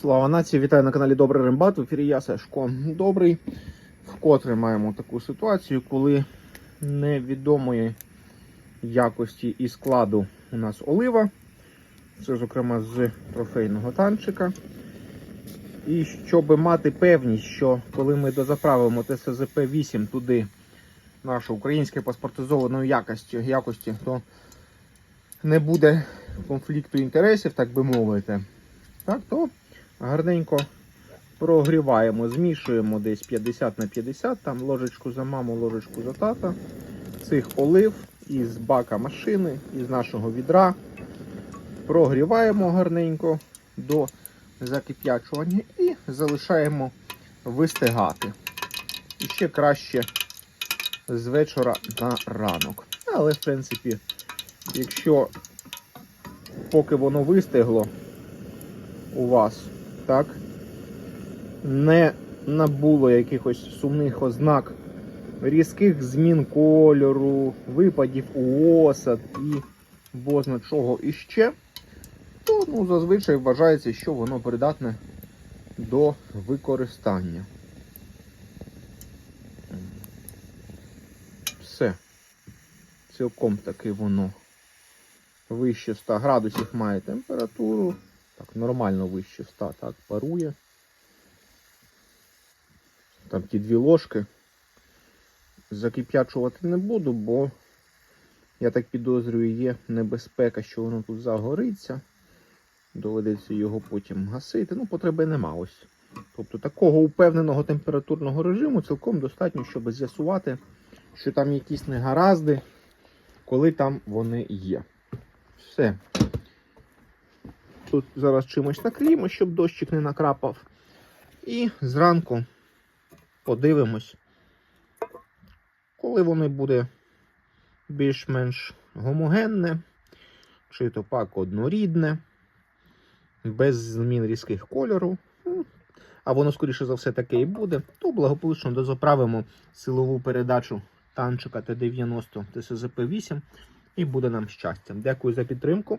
Слава нації, вітаю на каналі Добрий Рембат. В ефірі я Сашко Добрий. Вкотре маємо таку ситуацію, коли невідомої якості і складу у нас олива. Це, зокрема, з трофейного танчика. І щоб мати певність, що коли ми дозаправимо ТСЗП-8 туди нашу українське паспортизованої якості, якості, то не буде конфлікту інтересів, так би мовити. Так, то гарненько прогріваємо, змішуємо десь 50 на 50, там ложечку за маму, ложечку за тата. Цих олив із бака машини, із нашого відра. Прогріваємо гарненько до закип'ячування і залишаємо вистигати. І ще краще з вечора на ранок. Але, в принципі, якщо поки воно вистигло у вас, так, не набуло якихось сумних ознак, різких змін кольору, випадів у осад і бозна чого іще, то ну, зазвичай вважається, що воно придатне до використання. Все. Цілком таки воно вище 100 градусів має температуру. Так, нормально вище 100, так, парує. Там ті дві ложки. Закип'ячувати не буду, бо я так підозрюю, є небезпека, що воно тут загориться. Доведеться його потім гасити. Ну, потреби нема ось. Тобто такого упевненого температурного режиму цілком достатньо, щоб з'ясувати, що там якісь негаразди, коли там вони є. Все. Тут зараз чимось накриємо, щоб дощик не накрапав. І зранку подивимось, коли воно буде більш-менш гомогенне, чи то пак однорідне, без змін різких кольору. ну, А воно, скоріше за все, таке і буде, то благополучно дозаправимо силову передачу танчика Т-90 ТСЗП-8 і буде нам щастя. Дякую за підтримку.